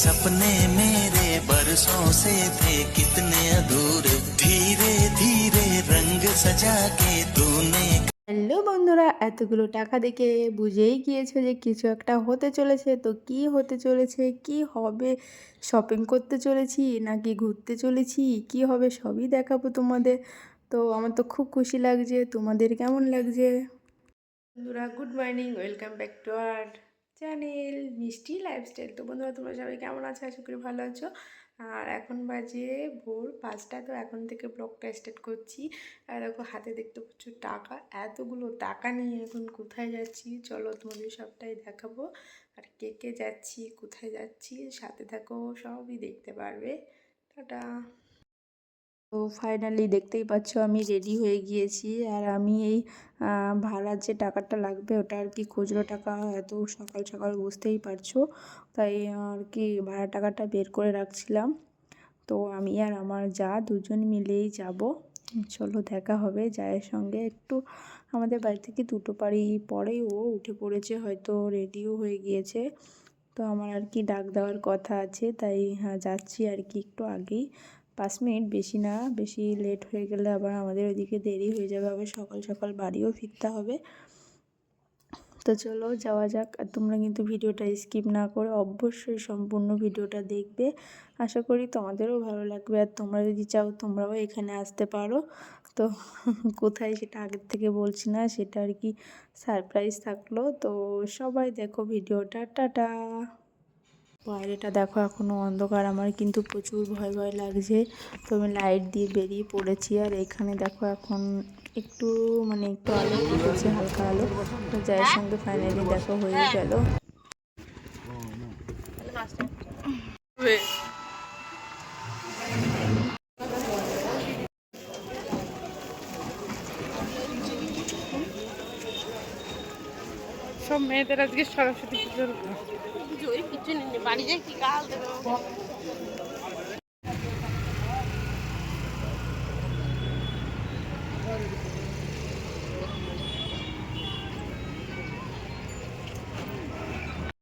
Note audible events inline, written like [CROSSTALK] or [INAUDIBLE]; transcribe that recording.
सपने मेरे बरसों से थे कितने अधूरे धीरे धीरे रंग सजा के तूने হ্যালো বন্ধুরা এতগুলো টাকা দেখে বুঝেই গিয়েছো যে কিছু একটা হতে চলেছে তো কি হতে চলেছে কি হবে শপিং করতে চলেছি নাকি ঘুরতে চলেছি কি হবে সবই দেখাবো তোমাদের তো আমার তো খুব খুশি লাগছে তোমাদের কেমন লাগছে বন্ধুরা good morning welcome back to R channel Mishti lifestyle তো বন্ধুরা, তোমরা সবাই কেমন আছো? আশা করি ভালো আছো। আর এখন বাজে ভোর পাঁচটা, তো এখন থেকে ব্লগটা স্টার্ট করছি। আর দেখো, হাতে দেখতে পাচ্ছ টাকা। এতগুলো টাকা নিয়ে এখন কোথায় যাচ্ছি? চলো তোমাদের সবটাই দেখাবো। আর কে কে যাচ্ছি, কোথায় যাচ্ছি, সাথে থাকো, সবই দেখতে পারবে। টাটা। তো ফাইনালি দেখতেই পাচ্ছ আমি রেডি হয়ে গিয়েছি। আর আমি এই ভাড়ার যে টাকাটা লাগবে ওটা আর কি খুচরো টাকা এত সকাল সকাল বুঝতেই পারছ। তাই আর কি ভাড়া টাকাটা বের করে রাখছিলাম। তো আমি আর আমার যা দুজন মিলেই যাব। চলো দেখা হবে জায়ের সঙ্গে। একটু আমাদের বাড়ি থেকে দুটো বাড়ি পরেই ও উঠে পড়েছে, হয়তো রেডিও হয়ে গিয়েছে। তো আমার আর কি ডাক দেওয়ার কথা আছে, তাই হ্যাঁ যাচ্ছি আর কি একটু আগেই। পাঁচ মিনিট বেশি না, বেশি লেট হয়ে গেলে আবার আমাদের ওইদিকে দেরি হয়ে যাবে, আবার সকাল সকাল বাড়িও ফিরতে হবে। তো চলো যাওয়া যাক, আর তোমরা কিন্তু ভিডিওটা স্কিপ না করে অবশ্যই সম্পূর্ণ ভিডিওটা দেখবে। আশা করি তোমাদেরও ভালো লাগবে, আর তোমরা যদি চাও তোমরাও এখানে আসতে পারো। তো [LAUGHS] কোথায় সেটা আগের থেকে বলছি না, সেটা আর কি সারপ্রাইজ থাকল। তো সবাই দেখো ভিডিওটা, টাটা! বাইরেটা দেখো এখনও অন্ধকার, আমার কিন্তু প্রচুর ভয় ভয় লাগছে। তো আমি লাইট দিয়ে বেরিয়ে পড়েছি আর এখানে দেখো এখন একটু মানে একটু আলো উঠেছে হালকা আলো। তো যার সঙ্গে ফাইনালি দেখো হয়ে গেল। সব মেয়েদের আজকে সরস্বতী পুজোর নেই বাড়ি যাই কি গাল দেবে